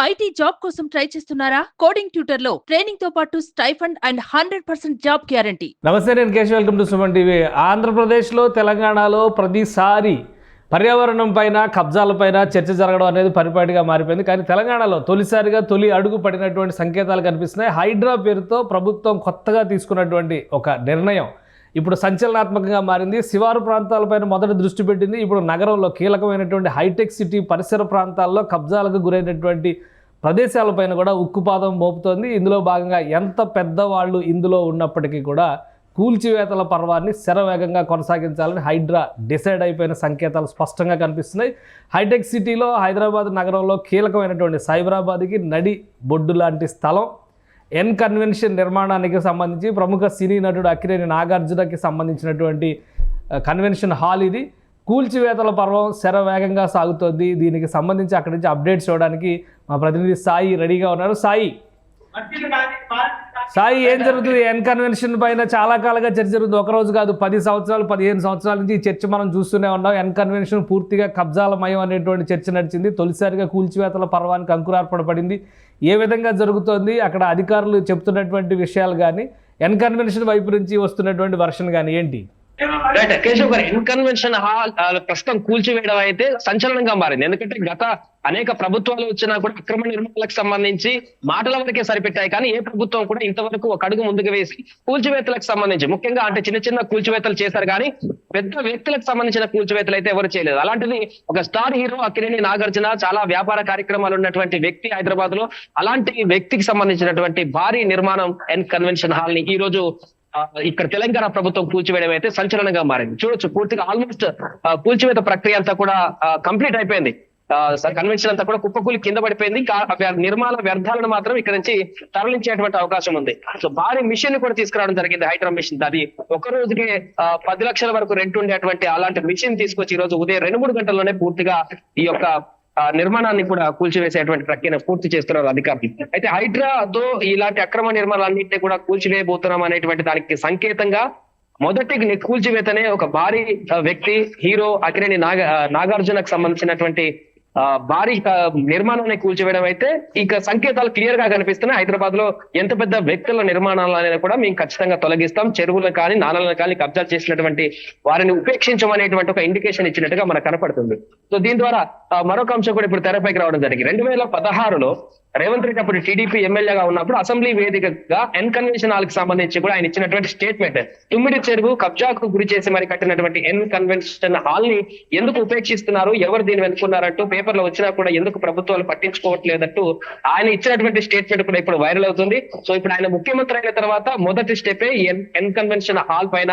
IT job కోసం try చేస్తున్నారా? Coding ట్యూటర్లో ట్రైనింగ్తో పాటు stipend and hundred percent job guarantee. నమస్తే నేను Keshav. Welcome to Suman TV. ఆంధ్రప్రదేశ్లో తెలంగాణలో ప్రతిసారి పర్యావరణం పైన కబ్జాల పైన చర్చ జరగడం అనేది పరిపాటిగా మారిపోయింది. కానీ తెలంగాణలో తొలిసారిగా తొలి అడుగు పడినటువంటి సంకేతాలు కనిపిస్తున్నాయి. హైడ్రా పేరుతో ప్రభుత్వం కొత్తగా తీసుకున్నటువంటి ఒక నిర్ణయం. ఇప్పుడు సంచలనాత్మకంగా మారింది. శివారు ప్రాంతాలపైన మొదట దృష్టి పెట్టింది. ఇప్పుడు నగరంలో కీలకమైనటువంటి హైటెక్ సిటీ పరిసర ప్రాంతాల్లో కబ్జాలకు గురైనటువంటి ప్రదేశాలపైన కూడా ఉక్కుపాదం మోపుతోంది. ఇందులో భాగంగా ఎంత పెద్దవాళ్ళు ఇందులో ఉన్నప్పటికీ కూడా కూల్చివేతల పర్వాన్ని శరవేగంగా కొనసాగించాలని హైడ్రా డిసైడ్ అయిపోయిన సంకేతాలు స్పష్టంగా కనిపిస్తున్నాయి. హైటెక్ సిటీలో హైదరాబాద్ నగరంలో కీలకమైనటువంటి సైబరాబాద్కి నడి బొడ్డు లాంటి స్థలం ఎన్ కన్వెన్షన్ నిర్మాణానికి సంబంధించి ప్రముఖ సినీ నటుడు అక్కినేని నాగార్జునకి సంబంధించినటువంటి కన్వెన్షన్ హాల్ ఇది. కూల్చివేతల పర్వం శరవేగంగా సాగుతోంది. దీనికి సంబంధించి అక్కడి నుంచి అప్డేట్స్ ఇవ్వడానికి మా ప్రతినిధి సాయి రెడీగా ఉన్నారు. సాయి. సాయి ఏం జరుగుతుంది? ఎన్ కన్వెన్షన్ పైన చాలా కాలంగా చర్చ జరుగుతుంది. ఒక రోజు కాదు పది సంవత్సరాలు పదిహేను సంవత్సరాల నుంచి ఈ చర్చ మనం చూస్తూనే ఉన్నాం. ఎన్ కన్వెన్షన్ పూర్తిగా కబ్జాలమయం అనేటువంటి చర్చ నడిచింది. తొలిసారిగా కూల్చివేతల పర్వానికి అంకురార్పణ పడింది ఏ విధంగా జరుగుతోంది? అక్కడ అధికారులు చెప్తున్నటువంటి విషయాలు కానీ ఎన్ కన్వెన్షన్ వైపు నుంచి వస్తున్నటువంటి వర్షన్ కానీ ఏంటి? రైట్ కేశవ్ గారు ఇన్కన్వెన్షన్ హాల్ ప్రస్తుతం కూల్చివేయడం అయితే సంచలనంగా మారింది. ఎందుకంటే గత అనేక ప్రభుత్వాలు వచ్చినా కూడా అక్రమ నిర్మాణాలకు సంబంధించి మాటల వరకే సరిపెట్టాయి. కానీ ఏ ప్రభుత్వం కూడా ఇంతవరకు ఒక అడుగు ముందుకు వేసి కూల్చివేతలకు సంబంధించి ముఖ్యంగా అంటే చిన్న చిన్న కూల్చివేతలు చేశారు కానీ పెద్ద వ్యక్తులకు సంబంధించిన కూల్చివేతలు అయితే ఎవరు చేయలేదు. అలాంటిది ఒక స్టార్ హీరో అక్కినేని నాగార్జున చాలా వ్యాపార కార్యక్రమాలు ఉన్నటువంటి వ్యక్తి హైదరాబాద్లో అలాంటి వ్యక్తికి సంబంధించినటువంటి భారీ నిర్మాణం ఎన్ కన్వెన్షన్ హాల్ని ఈ రోజు ఇక్కడ తెలంగాణ ప్రభుత్వం కూల్చివేయడం అయితే సంచలనంగా మారింది. చూడొచ్చు పూర్తిగా ఆల్మోస్ట్ కూల్చివేత ప్రక్రియ అంతా కూడా కంప్లీట్ అయిపోయింది. కన్వెన్షన్ అంతా కూడా కుప్పకూలి కింద పడిపోయింది. నిర్మాణ వ్యర్థాలను మాత్రం ఇక్కడ నుంచి తరలించేటువంటి అవకాశం ఉంది. సో భారీ మిషన్ కూడా తీసుకురావడం జరిగింది హైడ్రా మిషన్. అది ఒక రోజుకే పది లక్షల వరకు రెంట్ ఉండేటువంటి అలాంటి మిషన్ తీసుకొచ్చి ఈ రోజు ఉదయం రెండు మూడు గంటల్లోనే పూర్తిగా ఈ యొక్క ఆ నిర్మాణాన్ని కూడా కూల్చివేసేటువంటి ప్రక్రియను పూర్తి చేస్తున్నారు అధికారులు. అయితే హైడ్రాతో ఇలాంటి అక్రమ నిర్మాణాలన్నింటినీ కూడా కూల్చివేయబోతున్నాం అనేటువంటి దానికి సంకేతంగా మొదటి కూల్చివేతనే ఒక భారీ వ్యక్తి హీరో అకినేని నాగ నాగార్జునకు సంబంధించినటువంటి భారీ నిర్మాణాన్ని కూల్చివేయడం అయితే ఇక సంకేతాలు క్లియర్గా కనిపిస్తున్నాయి. హైదరాబాద్లో ఎంత పెద్ద వ్యక్తుల నిర్మాణాలు కూడా మేము ఖచ్చితంగా తొలగిస్తాం. చెరువులను కానీ నాలను కానీ కబ్జా చేసినటువంటి వారిని ఉపేక్షించమనేటువంటి ఒక ఇండికేషన్ ఇచ్చినట్టుగా మనకు కనపడుతుంది. సో దీని ద్వారా మరొక అంశం కూడా ఇప్పుడు తెరపైకి రావడం జరిగింది. రెండు వేల పదహారులో రేవంత్ రెడ్డి అప్పుడు టీడీపీ ఎమ్మెల్యేగా ఉన్నప్పుడు అసెంబ్లీ వేదికగా ఎన్ కన్వెన్షన్ హాల్కి సంబంధించి కూడా ఆయన ఇచ్చినటువంటి స్టేట్మెంట్ తుమ్మిడి చెరువు కబ్జాకు గురి చేసి మరి కట్టినటువంటి ఎన్ కన్వెన్షన్ హాల్ని ఎందుకు ఉపేక్షిస్తున్నారు? ఎవరు దీన్ని వెనుకున్నారంటూ పేపర్లో వచ్చినా కూడా ఎందుకు ప్రభుత్వాలు పట్టించుకోవట్లేదంటూ ఆయన ఇచ్చినటువంటి స్టేట్మెంట్ కూడా ఇప్పుడు వైరల్ అవుతుంది. సో ఇప్పుడు ఆయన ముఖ్యమంత్రి అయిన తర్వాత మొదటి step N N convention hall పైన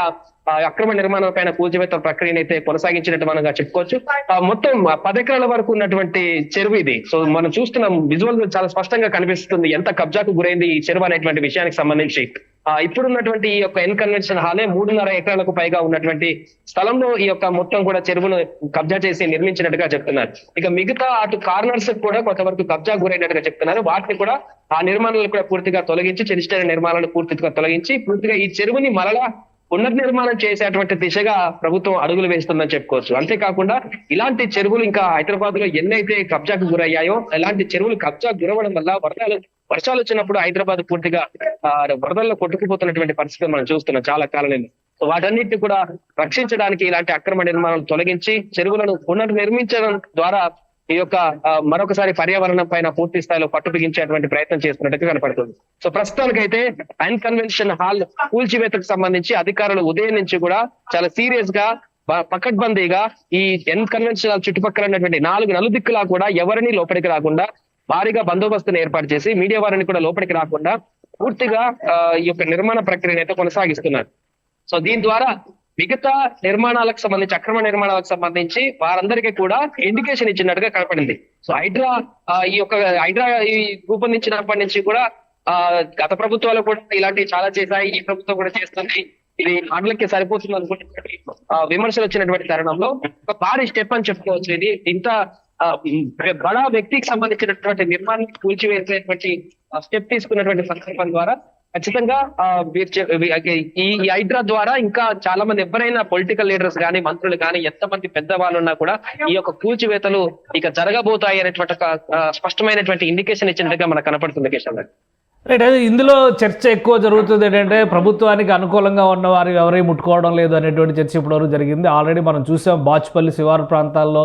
అక్రమ నిర్మాణం పైన కూల్చివేత ప్రక్రియను అయితే కొనసాగించినట్టు మనం చెప్పుకోవచ్చు. ఆ, మొత్తం పది ఎకరాల వరకు ఉన్నటువంటి చెరువు ఇది. సో మనం చూస్తున్నాం విజువల్ చాలా స్పష్టంగా కనిపిస్తుంది ఎంత కబ్జాకు గురైంది ఈ చెరువు అనేటువంటి విషయానికి సంబంధించి. ఆ, ఇప్పుడున్నటువంటి ఈ యొక్క ఎన్ కన్వెన్షన్ హాలే మూడున్నర ఎకరాలకు పైగా ఉన్నటువంటి స్థలంలో ఈ యొక్క మొత్తం కూడా చెరువును కబ్జా చేసి నిర్మించినట్టుగా చెప్తున్నారు. ఇక మిగతా అటు కార్నర్స్ కూడా కొంతవరకు కబ్జా గురైనట్టుగా చెప్తున్నారు. వాటిని కూడా ఆ నిర్మాణాలను కూడా పూర్తిగా తొలగించి చిన్న చిన్న నిర్మాణాలను పూర్తిగా తొలగించి పూర్తిగా ఈ చెరువుని మరలా పునర్నిర్మాణం చేసేటువంటి దిశగా ప్రభుత్వం అడుగులు వేస్తుందని చెప్పుకోవచ్చు. అంతేకాకుండా ఇలాంటి చెరువులు ఇంకా హైదరాబాద్లో ఎన్నైతే కబ్జాకు గురయ్యాయో ఇలాంటి చెరువులు కబ్జా గురవడం వల్ల వరదలు వర్షాలు వచ్చినప్పుడు హైదరాబాద్ పూర్తిగా వరదల్లో కొట్టుకుపోతున్నటువంటి పరిస్థితి మనం చూస్తున్నాం చాలా కాలం వాటన్నిటిని కూడా రక్షించడానికి ఇలాంటి అక్రమ నిర్మాణాలు తొలగించి చెరువులను పునర్నిర్మించడం ద్వారా ఈ యొక్క మరొకసారి పర్యావరణం పైన పూర్తి స్థాయిలో పట్టు బిగించేటువంటి ప్రయత్నం చేస్తున్నట్టుగా కనపడుతుంది. సో ప్రస్తుతానికైతే అన్ కన్వెన్షన్ హాల్ కూల్చివేతకు సంబంధించి అధికారులు ఉదయం నుంచి కూడా చాలా సీరియస్గా పకడ్బందీగా ఈ ఎన్ కన్వెన్షన్ హాల్ చుట్టుపక్కల ఉన్నటువంటి నాలుగు నలుదిక్కులా కూడా ఎవరిని లోపలికి రాకుండా భారీగా బందోబస్తును ఏర్పాటు చేసి మీడియా వారిని కూడా లోపలికి రాకుండా పూర్తిగా ఈ యొక్క నిర్మాణ ప్రక్రియను అయితే కొనసాగిస్తున్నారు. సో దీని ద్వారా మిగతా నిర్మాణాలకు సంబంధించి అక్రమ నిర్మాణాలకు సంబంధించి వారందరికీ కూడా ఇండికేషన్ ఇచ్చినట్టుగా కనపడింది. సో హైడ్రా ఈ యొక్క హైడ్రా రూపొందించినప్పటి నుంచి కూడా ఆ గత ప్రభుత్వాలు కూడా ఇలాంటివి చాలా చేశాయి. ఈ ప్రభుత్వం కూడా చేస్తుంది. ఇది ఆటలకి సరిపోతుంది అనుకున్నటువంటి ఆ, విమర్శలు వచ్చినటువంటి తరుణంలో ఒక భారీ స్టెప్ అని చెప్పుకోవచ్చు. ఇది ఇంత ఆ, బడా వ్యక్తికి సంబంధించినటువంటి నిర్మాణాన్ని కూల్చివేసేటువంటి స్టెప్ తీసుకున్నటువంటి సందర్భం ద్వారా ఖచ్చితంగా ఈ హైడ్రా ద్వారా ఇంకా చాలా మంది ఎవరైనా పొలిటికల్ లీడర్స్ కానీ మంత్రులు కానీ ఎంతమంది పెద్దవాళ్ళు ఉన్నా కూడా ఈ యొక్క కూల్చివేతలు ఇక జరగబోతాయి అనేటువంటి స్పష్టమైనటువంటి ఇండికేషన్ ఇచ్చినట్టుగా మనకు కనపడుతుంది కిషన్ రైట్ అదే ఇందులో చర్చ ఎక్కువ జరుగుతుంది ఏంటంటే ప్రభుత్వానికి అనుకూలంగా ఉన్న వారు ఎవరై ముట్టుకోవడం లేదు అనేటువంటి చర్చ ఇప్పటివరకు జరిగింది. ఆల్రెడీ మనం చూసాం బాచ్పల్లి శివారు ప్రాంతాల్లో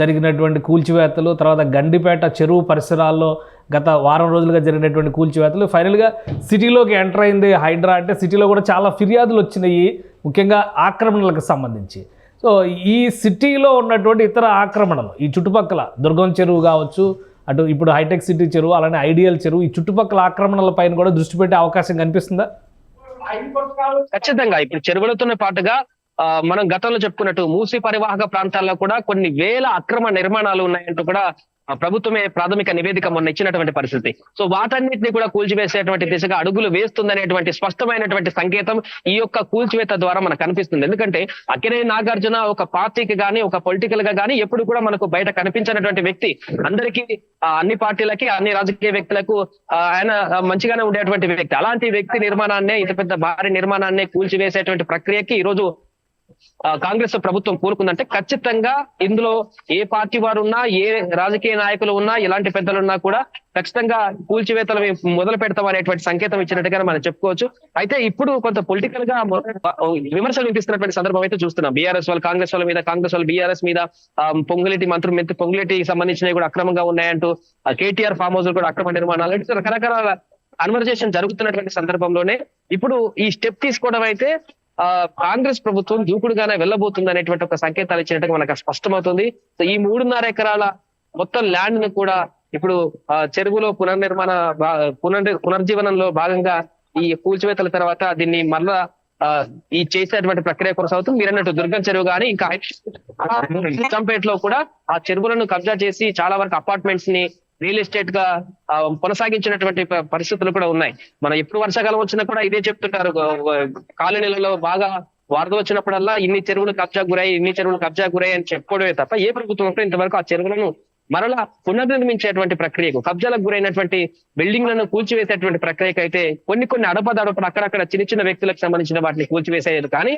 జరిగినటువంటి కూల్చివేతలు తర్వాత గండిపేట చెరువు పరిసరాల్లో గత వారం రోజులుగా జరిగినటువంటి కూల్చివేతలు. ఫైనల్గా సిటీలోకి ఎంటర్ అయింది హైడ్రా. అంటే సిటీలో కూడా చాలా ఫిర్యాదులు వచ్చినాయి ముఖ్యంగా ఆక్రమణలకు సంబంధించి. సో ఈ సిటీలో ఉన్నటువంటి ఇతర ఆక్రమణలు ఈ చుట్టుపక్కల దుర్గం చెరువు కావచ్చు అటు ఇప్పుడు హైటెక్ సిటీ చెరువు అలానే ఐడియల్ చెరువు ఈ చుట్టుపక్కల ఆక్రమణల పైన కూడా దృష్టి పెట్టే అవకాశం కనిపిస్తుందా? ఖచ్చితంగా. ఇప్పుడు చెరువులతోనే పాటుగా మనం గతంలో చెప్పుకున్నట్టు మూసి పరివాహక ప్రాంతాల్లో కూడా కొన్ని వేల అక్రమ నిర్మాణాలు ఉన్నాయంటూ కూడా ప్రభుత్వమే ప్రాథమిక నివేదిక మొన్న ఇచ్చినటువంటి పరిస్థితి. సో వాటన్నిటిని కూడా కూల్చివేసేటువంటి దిశగా అడుగులు వేస్తుందనేటువంటి స్పష్టమైనటువంటి సంకేతం ఈ యొక్క కూల్చివేత ద్వారా మనకు కనిపిస్తుంది. ఎందుకంటే అక్కినే నాగార్జున ఒక పార్టీకి గానీ ఒక పొలిటికల్గా గానీ ఎప్పుడు కూడా మనకు బయట కనిపించినటువంటి వ్యక్తి. అందరికీ ఆ, అన్ని పార్టీలకి అన్ని రాజకీయ వ్యక్తులకు ఆయన మంచిగానే ఉండేటువంటి వ్యక్తి. అలాంటి వ్యక్తి నిర్మాణాన్ని ఇంత పెద్ద భారీ నిర్మాణాన్ని కూల్చివేసేటువంటి ప్రక్రియకి ఈ రోజు కాంగ్రెస్ ప్రభుత్వం కోరుకుందంటే ఖచ్చితంగా ఇందులో ఏ పార్టీ వారు ఉన్నా ఏ రాజకీయ నాయకులు ఉన్నా ఎలాంటి పెద్దలు ఉన్నా కూడా ఖచ్చితంగా కూల్చివేతలు మొదలు పెడతాం అనేటువంటి సంకేతం ఇచ్చినట్టుగా మనం చెప్పుకోవచ్చు. అయితే ఇప్పుడు కొంత పొలిటికల్గా విమర్శలు వినిపిస్తున్నటువంటి సందర్భం అయితే చూస్తున్నాం. బీఆర్ఎస్ వాళ్ళు కాంగ్రెస్ వాళ్ళ మీద కాంగ్రెస్ వాళ్ళు బీఆర్ఎస్ మీద పొంగులేటి మంత్రి మెంతి పొంగులేటికి సంబంధించినవి కూడా అక్రమంగా ఉన్నాయంటూ కేటీఆర్ ఫామ్ హౌస్ కూడా అక్రమ నిర్మాణాలు రకరకాల కన్వర్జేషన్ జరుగుతున్నటువంటి సందర్భంలోనే ఇప్పుడు ఈ స్టెప్ తీసుకోవడం అయితే కాంగ్రెస్ ప్రభుత్వం దూకుడుగానే వెళ్ళబోతుంది అనేటువంటి ఒక సంకేతాలు ఇచ్చినట్టుగా మనకు స్పష్టమవుతుంది. సో ఈ మూడున్నర ఎకరాల మొత్తం ల్యాండ్ను కూడా ఇప్పుడు ఆ, చెరువులో పునర్నిర్మాణ భా- పునర్ పునర్జీవనంలో భాగంగా ఈ కూల్చివేతల తర్వాత దీన్ని మళ్ళా ఆ, ఈ చేసేటువంటి ప్రక్రియ కొనసాగుతుంది. మీరు అన్నట్టు దుర్గం చెరువు కానీ ఇంకా నిజాంపేటలో కూడా ఆ చెరువులను కబ్జా చేసి చాలా వరకు అపార్ట్మెంట్స్ని రియల్ ఎస్టేట్గా కొనసాగించినటువంటి పరిస్థితులు కూడా ఉన్నాయి. మనం ఎప్పుడు వర్షాకాలం వచ్చినా కూడా ఇదే చెప్తుంటారు. కాలనీలలో బాగా వరద వచ్చినప్పుడల్లా ఇన్ని చెరువులు కబ్జా గురయ్యి ఇన్ని చెరువులు కబ్జా గురయ్యి అని చెప్పుకోవడమే తప్ప ఏ ప్రభుత్వం కూడా ఇంతవరకు ఆ చెరువులను మరలా పునర్నిర్మించేటువంటి ప్రక్రియకు కబ్జాలకు గురైనటువంటి బిల్డింగ్లను కూల్చివేసేటువంటి ప్రక్రియకు అయితే కొన్ని కొన్ని అడపదడపలు అక్కడక్కడ చిన్న చిన్న వ్యక్తులకు సంబంధించిన వాటిని కూల్చివేసేది కానీ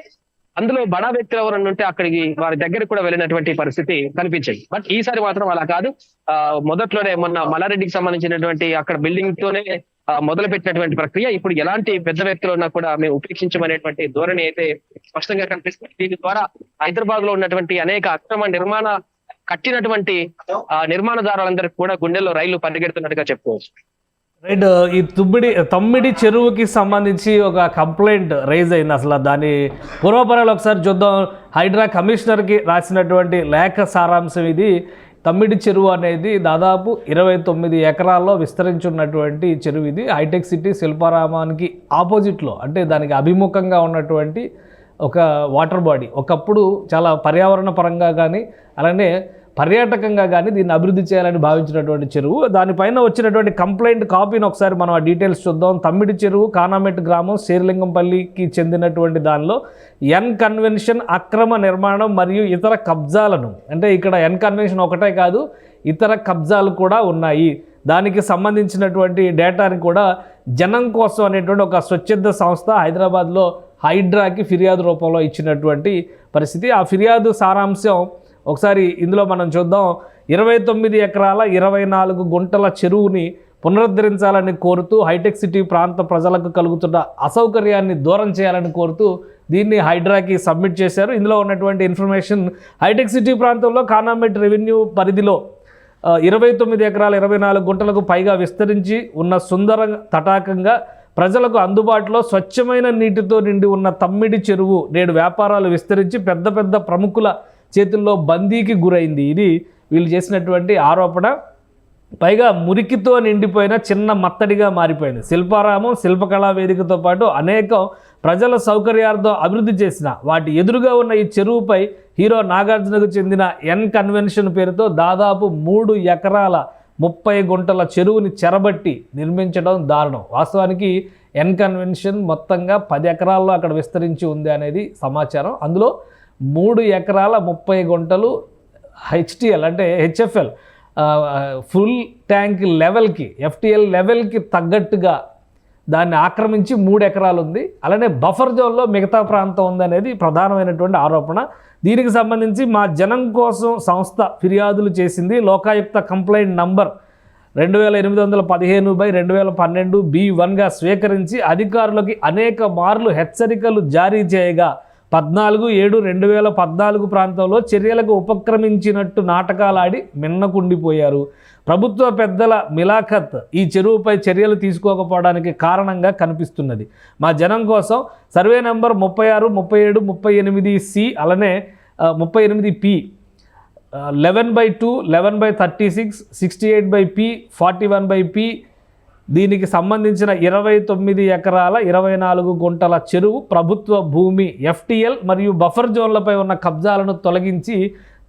అందులో బడా వ్యక్తులు ఎవరన్నా ఉంటే అక్కడికి వారి దగ్గరికి కూడా వెళ్ళినటువంటి పరిస్థితి కనిపించింది. బట్ ఈసారి మాత్రం అలా కాదు. ఆ మొదట్లోనే మొన్న మల్లారెడ్డికి సంబంధించినటువంటి అక్కడ బిల్డింగ్ తోనే మొదలు పెట్టినటువంటి ప్రక్రియ. ఇప్పుడు ఎలాంటి పెద్ద వ్యక్తులు ఉన్నా కూడా మేము ఉపేక్షించమనేటువంటి ధోరణి అయితే స్పష్టంగా కనిపిస్తుంది. దీని ద్వారా హైదరాబాద్లో ఉన్నటువంటి అనేక అక్రమ నిర్మాణ కట్టినటువంటి ఆ, నిర్మాణదారులందరికీ కూడా గుండెల్లో రైళ్ళు పరిగెడుతున్నట్టుగా చెప్పుకోవచ్చు. రైట్ ఈ తుమ్మిడి తమ్మిడి చెరువుకి సంబంధించి ఒక కంప్లైంట్ రైజ్ అయింది. అసలు దాని పూర్వపరాలు ఒకసారి చూద్దాం. హైడ్రా కమిషనర్కి రాసినటువంటి లేఖ సారాంశం ఇది. తమ్మిడి చెరువు అనేది దాదాపు ఇరవై తొమ్మిది ఎకరాల్లో విస్తరించున్నటువంటి చెరువు ఇది. హైటెక్ సిటీ శిల్పారామానికి ఆపోజిట్లో అంటే దానికి అభిముఖంగా ఉన్నటువంటి ఒక వాటర్ బాడీ. ఒకప్పుడు చాలా పర్యావరణ పరంగా కానీ అలానే పర్యాటకంగా కానీ దీన్ని అభివృద్ధి చేయాలని భావించినటువంటి చెరువు. దానిపైన వచ్చినటువంటి కంప్లైంట్ కాపీని ఒకసారి మనం ఆ డీటెయిల్స్ చూద్దాం. తమ్మిడి చెరువు కానామెట్ గ్రామం శేరిలింగంపల్లికి చెందినటువంటి దానిలో ఎన్ కన్వెన్షన్ అక్రమ నిర్మాణం మరియు ఇతర కబ్జాలను అంటే ఇక్కడ ఎన్ కన్వెన్షన్ ఒకటే కాదు ఇతర కబ్జాలు కూడా ఉన్నాయి. దానికి సంబంధించినటువంటి డేటాని కూడా జనం కోసం అనేటువంటి ఒక స్వచ్ఛంద సంస్థ హైదరాబాద్లో హైడ్రాకి ఫిర్యాదు రూపంలో ఇచ్చినటువంటి పరిస్థితి. ఆ ఫిర్యాదు సారాంశం ఒకసారి ఇందులో మనం చూద్దాం. ఇరవై తొమ్మిది ఎకరాల ఇరవై నాలుగు గుంటల చెరువుని పునరుద్ధరించాలని కోరుతూ హైటెక్ సిటీ ప్రాంత ప్రజలకు కలుగుతున్న అసౌకర్యాన్ని దూరం చేయాలని కోరుతూ దీన్ని హైడ్రాకి సబ్మిట్ చేశారు. ఇందులో ఉన్నటువంటి ఇన్ఫర్మేషన్ హైటెక్ సిటీ ప్రాంతంలో కానామెట్ రెవెన్యూ పరిధిలో ఇరవై తొమ్మిది ఎకరాల ఇరవై నాలుగు గుంటలకు పైగా విస్తరించి ఉన్న సుందర తటాకంగా ప్రజలకు అందుబాటులో స్వచ్ఛమైన నీటితో నిండి ఉన్న తమ్మిడి చెరువు నేడు వ్యాపారాలు విస్తరించి పెద్ద పెద్ద ప్రముఖుల చేతుల్లో బందీకి గురైంది. ఇది వీళ్ళు చేసినటువంటి ఆరోపణ. పైగా మురికితో నిండిపోయిన చిన్న మత్తడిగా మారిపోయింది. శిల్పారామం శిల్పకళా వేదికతో పాటు అనేక ప్రజల సౌకర్యార్థం అభివృద్ధి చేసిన వాటి ఎదురుగా ఉన్న ఈ చెరువుపై హీరో నాగార్జునకు చెందిన ఎన్ కన్వెన్షన్ పేరుతో దాదాపు మూడు ఎకరాల ముప్పై గుంటల చెరువుని చెరబట్టి నిర్మించడం దారుణం. వాస్తవానికి ఎన్ కన్వెన్షన్ మొత్తంగా పది ఎకరాల్లో అక్కడ విస్తరించి ఉంది అనేది సమాచారం. అందులో మూడు ఎకరాల ముప్పై గుంటలు హెచ్టిఎల్ అంటే హెచ్ఎఫ్ఎల్ ఫుల్ ట్యాంక్ లెవెల్కి ఎఫ్టిఎల్ లెవెల్కి తగ్గట్టుగా దాన్ని ఆక్రమించి మూడు ఎకరాలు ఉంది అలానే బఫర్ జోన్లో మిగతా ప్రాంతం ఉందనేది ప్రధానమైనటువంటి ఆరోపణ. దీనికి సంబంధించి మా జనం కోసం సంస్థ ఫిర్యాదులు చేసింది లోకాయుక్త కంప్లైంట్ నంబర్ రెండు వేల ఎనిమిది వందల పదిహేను బై రెండు వేల పన్నెండు బి వన్గా స్వీకరించి అధికారులకి అనేక మార్లు హెచ్చరికలు జారీ చేయగా పద్నాలుగు ఏడు రెండు వేల పద్నాలుగు ప్రాంతంలో చర్యలకు ఉపక్రమించినట్టు నాటకాలాడి మిన్నకుండిపోయారు ప్రభుత్వ పెద్దల మిలాఖత్ ఈ చెరువుపై చర్యలు తీసుకోకపోవడానికి కారణంగా కనిపిస్తున్నది. మా జనం కోసం సర్వే నెంబర్ ముప్పై ఆరు ముప్పై ఏడు ముప్పై ఎనిమిది సి అలానే ముప్పై ఎనిమిది P eleven by two eleven by thirty six sixty eight by P forty one by P దీనికి సంబంధించిన ఇరవై తొమ్మిది ఎకరాల ఇరవై నాలుగు గుంటల చెరువు ప్రభుత్వ భూమి ఎఫ్టీఎల్ మరియు బఫర్ జోన్లపై ఉన్న కబ్జాలను తొలగించి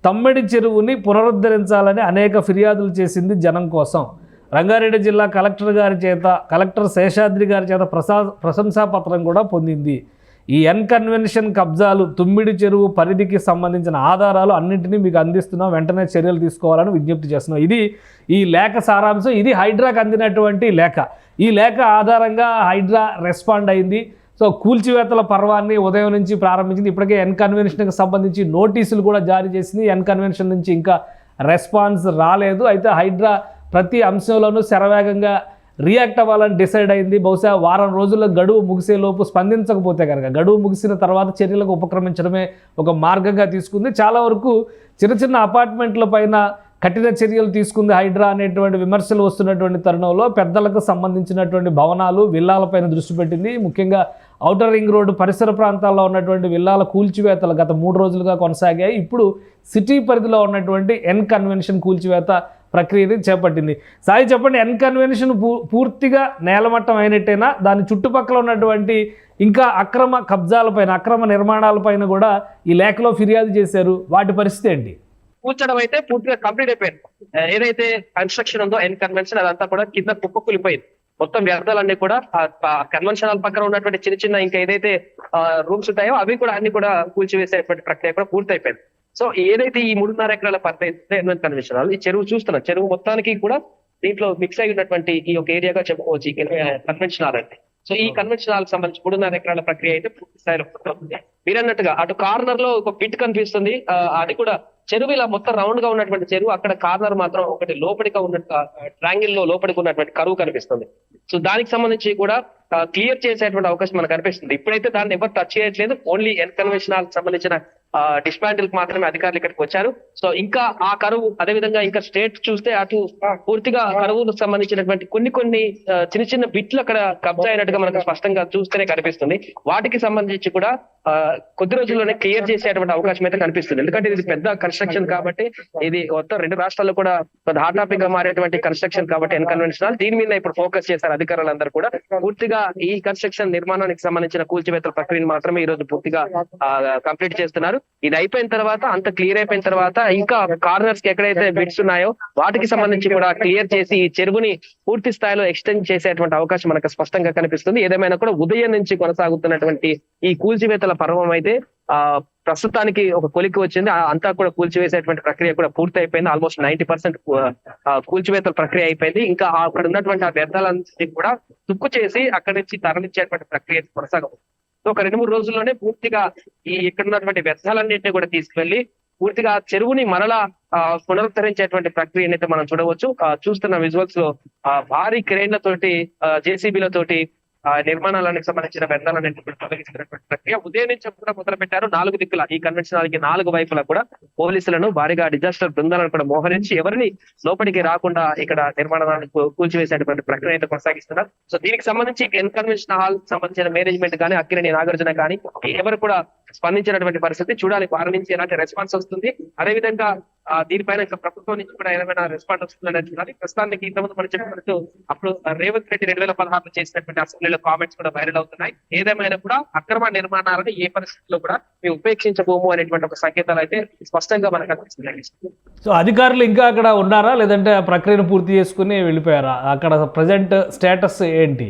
తమ్మిడి చెరువుని పునరుద్ధరించాలని అనేక ఫిర్యాదులు చేసింది జనం కోసం. రంగారెడ్డి జిల్లా కలెక్టర్ గారి చేత కలెక్టర్ శేషాద్రి గారి చేత ప్రశా ప్రశంసా పత్రం కూడా పొందింది. ఈ ఎన్కన్వెన్షన్ కబ్జాలు తుమ్మిడి చెరువు పరిధికి సంబంధించిన ఆధారాలు అన్నింటినీ మీకు అందిస్తున్నాం. వెంటనే చర్యలు తీసుకోవాలని విజ్ఞప్తి చేస్తున్నాం. ఇది ఈ లేఖ సారాంశం. ఇది హైడ్రాకు అందినటువంటి లేఖ. ఈ లేఖ ఆధారంగా హైడ్రా రెస్పాండ్ అయింది. సో కూల్చివేతల పర్వాన్ని ఉదయం నుంచి ప్రారంభించింది. ఇప్పటికే ఎన్కన్వెన్షన్కి సంబంధించి నోటీసులు కూడా జారీ చేసింది. ఎన్ కన్వెన్షన్ నుంచి ఇంకా రెస్పాన్స్ రాలేదు. అయితే హైడ్రా ప్రతి అంశంలోనూ శరవేగంగా రియాక్ట్ అవ్వాలని డిసైడ్ అయింది. బహుశా వారం రోజుల్లో గడువు ముగిసేలోపు స్పందించకపోతే కనుక గడువు ముగిసిన తర్వాత చర్యలకు ఉపక్రమించడమే ఒక మార్గంగా తీసుకుంది. చాలా వరకు చిన్న చిన్న అపార్ట్మెంట్ల పైన కఠిన చర్యలు తీసుకుంది హైడ్రా అనేటువంటి విమర్శలు వస్తున్నటువంటి తరుణంలో పెద్దలకు సంబంధించినటువంటి భవనాలు విల్లాలపైన దృష్టి పెట్టింది. ముఖ్యంగా ఔటర్ రింగ్ రోడ్డు పరిసర ప్రాంతాల్లో ఉన్నటువంటి విల్లాల కూల్చివేతలు గత మూడు రోజులుగా కొనసాగాయి. ఇప్పుడు సిటీ పరిధిలో ఉన్నటువంటి ఎన్ కన్వెన్షన్ కూల్చివేత ప్రక్రియని చేపట్టింది. సాయి చెప్పండి ఎన్ కన్వెన్షన్ పూర్తిగా నేలమట్టం అయినట్టేనా? దాని చుట్టుపక్కల ఉన్నటువంటి ఇంకా అక్రమ కబ్జాలపైన అక్రమ నిర్మాణాలపైన కూడా ఈ లేఖలో ఫిర్యాదు చేశారు. వాటి పరిస్థితి ఏంటి? కూర్చడం అయితే పూర్తిగా కంప్లీట్ అయిపోయింది. ఏదైతే కన్స్ట్రక్షన్ ఉందో ఎన్ కన్వెన్షన్ అదంతా కూడా కింద కుప్పకూలిపోయింది మొత్తం వ్యర్థాలన్నీ కూడా కన్వెన్షన్ హాల్ పక్కన ఉన్నటువంటి చిన్న చిన్న ఇంకా ఏదైతే రూమ్స్ ఉంటాయో అవి కూడా అన్ని కూడా కూల్చివేసేటువంటి ప్రక్రియ కూడా పూర్తి అయిపోయింది సో ఏదైతే ఈ మూడున్నర ఎకరాల అయితే ఎన్వెన్ కన్వెన్షన్ ఈ చెరువు చూస్తున్నా చెరువు మొత్తానికి కూడా దీంట్లో మిక్స్ అయి ఉన్నటువంటి ఈ ఒక ఏరియాగా చెప్పుకోవచ్చు. ఈ కన్వెన్షన్ హాల్ అంటే. సో ఈ కన్వెన్షన్ హాల్ సంబంధించి మూడున్నర ఎకరాల ప్రక్రియ అయితే పూర్తి స్థాయిలో పూర్తవుతుంది మీరన్నట్టుగా అటు కార్నర్లో ఒక పిట్ కనిపిస్తుంది. అది కూడా చెరువు ఇలా మొత్తం రౌండ్గా ఉన్నటువంటి చెరువు. అక్కడ కార్నర్ మాత్రం ఒకటి లోపలిగా ఉన్నట్టు ట్రాంగిల్లో లోపలికి ఉన్నటువంటి కరువు కనిపిస్తుంది. సో దానికి సంబంధించి కూడా క్లియర్ చేసేటువంటి అవకాశం మనకు కనిపిస్తుంది ఇప్పుడైతే దాన్ని ఎవరు టచ్ చేయట్లేదు. ఓన్లీ ఎన్ కన్వెన్షన్ హాల్ సంబంధించిన డిస్మాంటిల్ మాత్రమే అధికారులు ఇక్కడికి వచ్చారు. సో ఇంకా ఆ కరువు అదే విధంగా ఇంకా స్టేట్ చూస్తే అటు పూర్తిగా కరువులకు సంబంధించినటువంటి కొన్ని కొన్ని చిన్న చిన్న బిట్లు అక్కడ కబ్జా అయినట్టుగా మనకు స్పష్టంగా చూస్తేనే కనిపిస్తుంది. వాటికి సంబంధించి కూడా కొద్ది రోజుల్లోనే క్లియర్ చేసేటువంటి అవకాశం అయితే కనిపిస్తుంది. ఎందుకంటే ఇది పెద్ద కన్స్ట్రక్షన్ కాబట్టి ఇది మొత్తం రెండు రాష్ట్రాల్లో కూడా హాట్ టాపిక్గా మారేటువంటి కన్స్ట్రక్షన్ కాబట్టి ఎన్కన్వెన్షనల్ దీని మీద ఇప్పుడు ఫోకస్ చేశారు అధికారులందరూ కూడా. పూర్తిగా ఈ కన్స్ట్రక్షన్ నిర్మాణానికి సంబంధించిన కూల్చివేతల ప్రక్రియను మాత్రమే ఈ రోజు పూర్తిగా కంప్లీట్ చేస్తున్నారు. ఇది అయిపోయిన తర్వాత అంత క్లియర్ అయిపోయిన తర్వాత ఇంకా కార్నర్స్కి ఎక్కడైతే బిట్స్ ఉన్నాయో వాటికి సంబంధించి కూడా క్లియర్ చేసి ఈ చెరువుని పూర్తి స్థాయిలో ఎక్స్టెండ్ చేసేటువంటి అవకాశం మనకు స్పష్టంగా కనిపిస్తుంది. ఏదేమైనా కూడా ఉదయం నుంచి కొనసాగుతున్నటువంటి ఈ కూల్చివేతల పర్వం అయితే ఆ ప్రస్తుతానికి ఒక కొలికి వచ్చింది. అంతా కూడా కూల్చివేసేటువంటి ప్రక్రియ కూడా పూర్తి అయిపోయింది ఆల్మోస్ట్ నైన్టీ పర్సెంట్ కూల్చివేతల ప్రక్రియ అయిపోయింది. ఇంకా అక్కడ ఉన్నటువంటి ఆ వ్యర్థాలన్నింటినీ కూడా తుక్కు చేసి అక్కడి నుంచి తరలించేటువంటి ప్రక్రియ కొనసాగబోతుంది. సో ఒక రెండు మూడు రోజుల్లోనే పూర్తిగా ఈ ఇక్కడ ఉన్నటువంటి వ్యర్థాలన్నింటినీ కూడా తీసుకెళ్ళి పూర్తిగా చెరువుని మరలా ఆ, పునరుద్ధరించేటువంటి ప్రక్రియనైతే అయితే మనం చూడవచ్చు చూస్తున్న విజువల్స్లో ఆ, భారీ క్రేన్లతోటి జేసీబీలతోటి తోటి నిర్మాణాలకు సంబంధించిన వ్యర్థాలన్నింటినీ కూడా తొలగించినటువంటి ప్రక్రియ. ఉదయం నుంచి కూడా మొదలు పెట్టారు నాలుగు దిక్కుల ఈ కన్వెన్షన్ హాల్కి నాలుగు వైపులా కూడా పోలీసులను భారీగా డిజాస్టర్ బృందాలను కూడా మోహరించి ఎవరిని లోపలికి రాకుండా ఇక్కడ నిర్మాణాలను కూ- కూల్చివేసేటువంటి ప్రక్రియ అయితే కొనసాగిస్తున్నారు. సో దీనికి సంబంధించి ఎన్ కన్వెన్షన్ హాల్ సంబంధించిన మేనేజ్మెంట్ కానీ అక్కినేని నాగార్జున కానీ ఎవరు కూడా స్పందించినటువంటి పరిస్థితి. చూడాలి వారి నుంచి ఎలాంటి రెస్పాన్స్ వస్తుంది. అదే విధంగా దీనిపైన ఇంకా ప్రభుత్వం నుంచి కూడా ఏమైనా రెస్పాన్స్ వస్తుందని చూడాలి. ప్రస్తుతానికి ఇంతకుముందు మనం చెప్పినట్టు అప్పుడు రేవంత్ రెడ్డి రెండు వేల పదహారులో చేసినటువంటి అసెంబ్లీలో కామెంట్స్ కూడా వైరల్ అవుతున్నాయి. ఏదేమైనా కూడా అక్రమ నిర్మాణాలను ఏ పరిస్థితుల్లో కూడా మేము ఉపేక్షించబోము అనేటువంటి ఒక సంకేతాలు అయితే స్పష్టంగా మనకు కనిపిస్తున్నాయి సో అధికారులు ఇంకా అక్కడ ఉన్నారా? లేదంటే ప్రక్రియను పూర్తి చేసుకుని వెళ్ళిపోయారా? అక్కడ ప్రజెంట్ స్టేటస్ ఏంటి?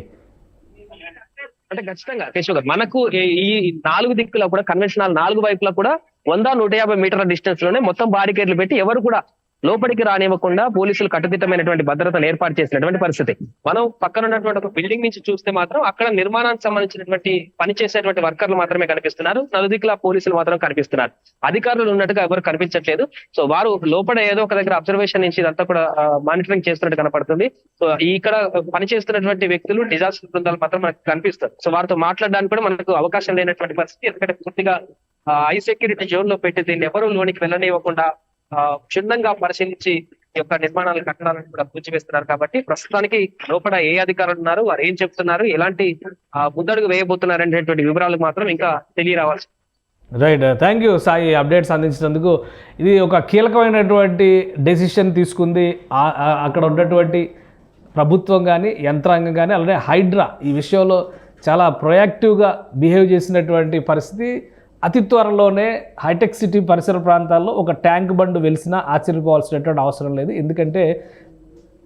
అంటే ఖచ్చితంగా కేశవ్ గారు. మనకు ఈ- నాలుగు దిక్కుల కూడా కన్వెన్షనల్ హాల్ నాలుగు వైపులా కూడా వంద నూట యాభై మీటర్ల డిస్టెన్స్లోనే మొత్తం బారికేడ్లు పెట్టి ఎవరు కూడా లోపలికి రానివ్వకుండా పోలీసులు కట్టుదిట్టమైనటువంటి భద్రతను ఏర్పాటు చేసినటువంటి పరిస్థితి. మనం పక్కన ఉన్నటువంటి ఒక బిల్డింగ్ నుంచి చూస్తే మాత్రం అక్కడ నిర్మాణానికి సంబంధించినటువంటి పని చేసేటువంటి వర్కర్లు మాత్రమే కనిపిస్తున్నారు. నలుదిక్కుల పోలీసులు మాత్రం కనిపిస్తున్నారు. అధికారులు ఉన్నట్టుగా ఎవరు కనిపించట్లేదు. సో వారు లోపల ఏదో ఒక దగ్గర అబ్జర్వేషన్ నుంచి ఇదంతా కూడా మానిటరింగ్ చేస్తున్నట్టు కనపడుతుంది. సో ఇక్కడ పని చేస్తున్నటువంటి వ్యక్తులు డిజాస్టర్ బృందాలు మాత్రం మనకు కనిపిస్తారు. సో వారితో మాట్లాడడానికి కూడా మనకు అవకాశం లేనటువంటి పరిస్థితి. ఎందుకంటే పూర్తిగా హై సెక్యూరిటీ జోన్లో పెట్టి దీన్ని ఎవరు లోనికి వెళ్ళనివ్వకుండా క్షుణ్ణంగా పరిశీలించి ఈ యొక్క నిర్మాణాలు కట్టడాలను కూడా కూర్చివేస్తున్నారు కాబట్టి ప్రస్తుతానికి లోపల ఏ అధికారులు ఉన్నారు వారు ఏం చెప్తున్నారు ఎలాంటి ఆ, ముందడుగు వేయబోతున్నారు అనేటువంటి వివరాలు మాత్రం ఇంకా తెలియరావాల్సి right thank you Sai updates అందించినందుకు. ఇది ఒక కీలకమైనటువంటి డెసిషన్ తీసుకుంది. అక్కడ ఉన్నటువంటి ప్రభుత్వం కానీ యంత్రాంగం కానీ అలానే హైడ్రా ఈ విషయంలో చాలా ప్రొయాక్టివ్గా బిహేవ్ చేసినటువంటి పరిస్థితి. అతి త్వరలోనే హైటెక్ సిటీ పరిసర ప్రాంతాల్లో ఒక ట్యాంక్ బండ్ వెలిసినా ఆశ్చర్యపోవాల్సినటువంటి అవసరం లేదు. ఎందుకంటే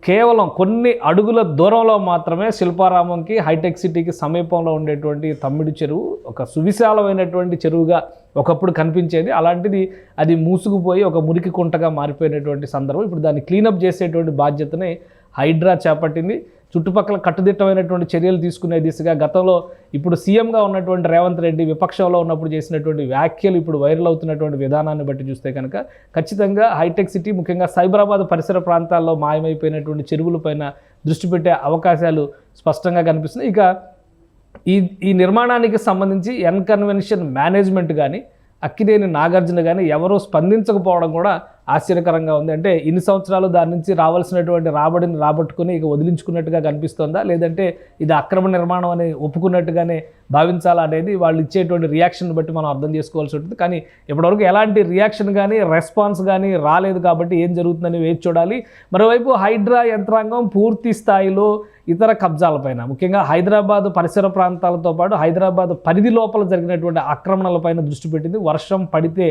కేవలం కొన్ని అడుగుల దూరంలో మాత్రమే శిల్పారామంకి హైటెక్ సిటీకి సమీపంలో ఉండేటువంటి తమ్మిడి చెరువు ఒక సువిశాలమైనటువంటి చెరువుగా ఒకప్పుడు కనిపించేది. అలాంటిది అది మూసుకుపోయి ఒక మురికి కుంటగా మారిపోయినటువంటి సందర్భం. ఇప్పుడు దాన్ని క్లీనప్ చేసేటువంటి బాధ్యతని హైడ్రా చేపట్టింది. చుట్టుపక్కల కట్టుదిట్టమైనటువంటి చర్యలు తీసుకునే దిశగా గతంలో ఇప్పుడు సీఎంగా ఉన్నటువంటి రేవంత్ రెడ్డి విపక్షంలో ఉన్నప్పుడు చేసినటువంటి వ్యాఖ్యలు ఇప్పుడు వైరల్ అవుతున్నటువంటి విధానాన్ని బట్టి చూస్తే కనుక ఖచ్చితంగా హైటెక్ సిటీ ముఖ్యంగా సైబరాబాద్ పరిసర ప్రాంతాల్లో మాయమైపోయినటువంటి చెరువులపైన దృష్టి పెట్టే అవకాశాలు స్పష్టంగా కనిపిస్తున్నాయి. ఇక ఈ ఈ నిర్మాణానికి సంబంధించి ఎన్కన్వెన్షన్ మేనేజ్మెంట్ కానీ అక్కినేని నాగార్జున కానీ ఎవరూ స్పందించకపోవడం కూడా ఆశ్చర్యకరంగా ఉంది. అంటే ఇన్ని సంవత్సరాలు దాని నుంచి రావాల్సినటువంటి రాబడిని రాబట్టుకుని ఇక వదిలించుకున్నట్టుగా కనిపిస్తుందా? లేదంటే ఇది అక్రమ నిర్మాణం అని ఒప్పుకున్నట్టుగానే భావించాలా అనేది వాళ్ళు ఇచ్చేటువంటి రియాక్షన్ బట్టి మనం అర్థం చేసుకోవాల్సి ఉంటుంది. కానీ ఇప్పటివరకు ఎలాంటి రియాక్షన్ కానీ రెస్పాన్స్ కానీ రాలేదు కాబట్టి ఏం జరుగుతుందని వేచి చూడాలి. మరోవైపు హైడ్రా యంత్రాంగం పూర్తి స్థాయిలో ఇతర కబ్జాలపైన ముఖ్యంగా హైదరాబాద్ పరిసర ప్రాంతాలతో పాటు హైదరాబాద్ పరిధి లోపల జరిగినటువంటి ఆక్రమణలపైన దృష్టి పెట్టింది. వర్షం పడితే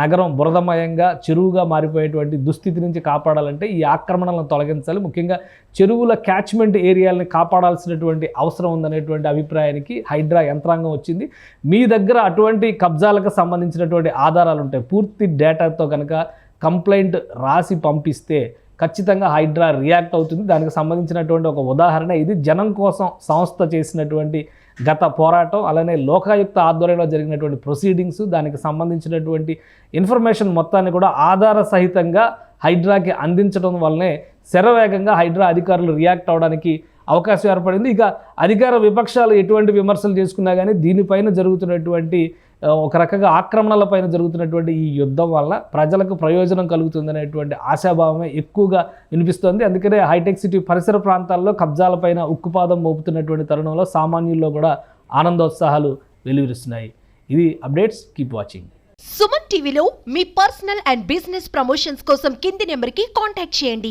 నగరం బురదమయంగా చెరువుగా మారిపోయేటువంటి దుస్థితి నుంచి కాపాడాలంటే ఈ ఆక్రమణలను తొలగించాలి. ముఖ్యంగా చెరువుల క్యాచ్మెంట్ ఏరియాలని కాపాడాల్సినటువంటి అవసరం ఉందనేటువంటి అభిప్రాయానికి హైడ్రా యంత్రాంగం వచ్చింది. మీ దగ్గర అటువంటి కబ్జాలకు సంబంధించినటువంటి ఆధారాలు ఉంటాయి పూర్తి డేటాతో కనుక కంప్లైంట్ రాసి పంపిస్తే ఖచ్చితంగా హైడ్రా రియాక్ట్ అవుతుంది. దానికి సంబంధించినటువంటి ఒక ఉదాహరణ ఇది. జనం కోసం సంస్థ చేసినటువంటి గత పోరాటం అలానే లోకాయుక్త ఆధ్వర్యంలో జరిగినటువంటి ప్రొసీడింగ్స్ దానికి సంబంధించినటువంటి ఇన్ఫర్మేషన్ మొత్తాన్ని కూడా ఆధార సహితంగా హైడ్రాకి అందించడం వల్లనే శరవేగంగా హైడ్రా అధికారులు రియాక్ట్ అవడానికి అవకాశం ఏర్పడింది. ఇక అధికార విపక్షాలు ఎటువంటి విమర్శలు చేసుకున్నా కానీ దీనిపైన జరుగుతున్నటువంటి ఒక రకంగా ఆక్రమణల పైన జరుగుతున్నటువంటి ఈ యుద్ధం వల్ల ప్రజలకు ప్రయోజనం కలుగుతుందనేటువంటి ఆశాభావమే ఎక్కువగా వినిపిస్తోంది. అందుకనే హైటెక్ సిటీ పరిసర ప్రాంతాల్లో కబ్జాలపైన ఉక్కుపాదం మోపుతున్నటువంటి తరుణంలో సామాన్యుల్లో కూడా ఆనందోత్సాహాలు వెలువరిస్తున్నాయి. ఇది అప్డేట్స్. Keep watching. సుమన్ టీవీలో మీ పర్సనల్ అండ్ బిజినెస్ ప్రమోషన్స్ కోసం కింది నెంబర్కి కాంటాక్ట్ చేయండి.